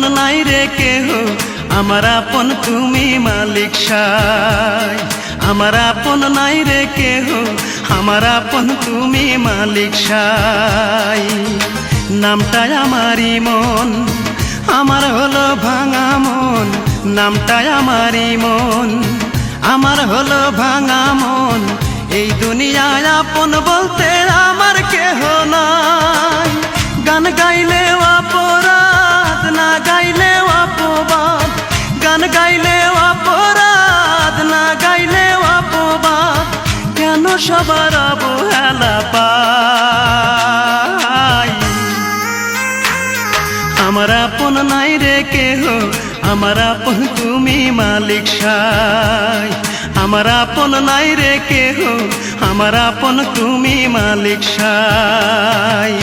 আপন নাই রে কেহ। আমার আপন তুমি মালিক সাই। আমার আপন নাই রে কেহ। আমার আপন তুমি মালিক সাই। নামটাই আমারই মন, আমার হলো ভাঙা মন। নামটাই আমারই মন, আমার হলো ভাঙা মন। এই দুনিয়ায় আপন বলতে আমার কেহ নাই। গান গাইলে অপরাধ সবার অবহেলা পাই। আমার আপন নাই রে কেহ, আমার আপন তুমি মালিক সাই। আমার আপন নাই রে কেহ, আমার আপন তুমি মালিক সাই।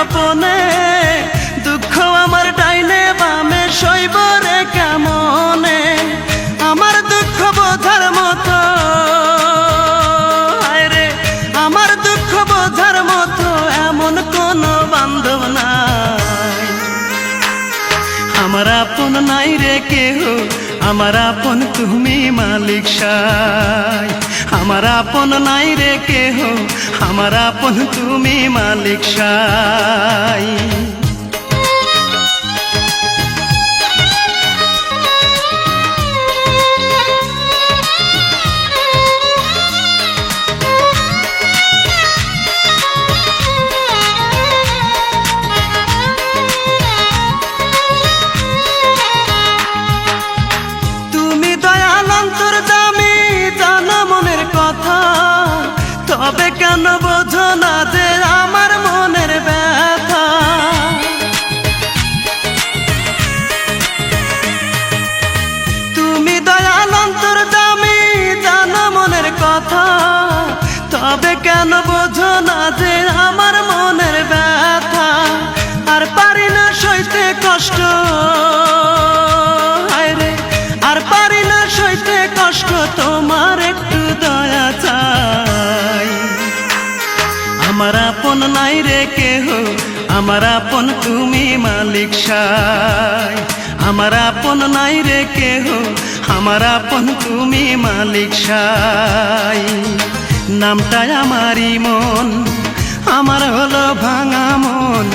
গোপনে দুঃখ আমার ডাইনে বামে সইব রে কেমনে? আমার দুঃখ বোঝার মতো রে আমার দুঃখ বোঝার মতো এমন কোনো বান্ধব নাই। আমার আপন নাই রে কেহ আমার আপন তুমি মালিক সাই। আমার আপন নাই রে কেহ, আমার আপন তুমি মালিক সাই। কষ্ট তোমার একটু দয়া চাই। আমার আপন নাই রে কেহ, আমার আপন তুমি মালিক সাই। আমার আপন নাই রে কেহ, আমার আপন তুমি মালিক সাই। নামটাই আমারই মন, আমার হলো ভাঙা মন।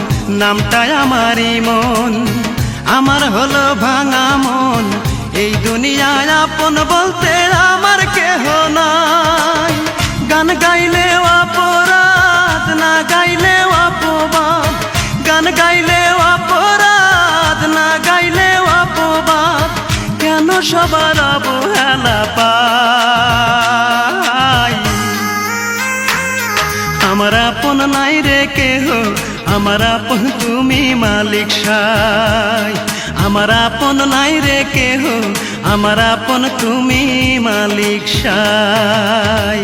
নামটাই আমারই মন, আমার হলো ভাঙা মন। এই দুনিয়ায় আপন বলতে আমার কেহ নাই। গান গাইলেও অপরাধ, না গাইলে অপবাদ। গান গাইলেও অপরাধ, না গাইলে অপবাদ। কেন সবার অবহেলা পাই? আমার আপন নাই রে কেহ, আমার আপন তুমি মালিক সাই। আমার আপন নাই রে কেহ আমার আপন তুমি মালিক সাই।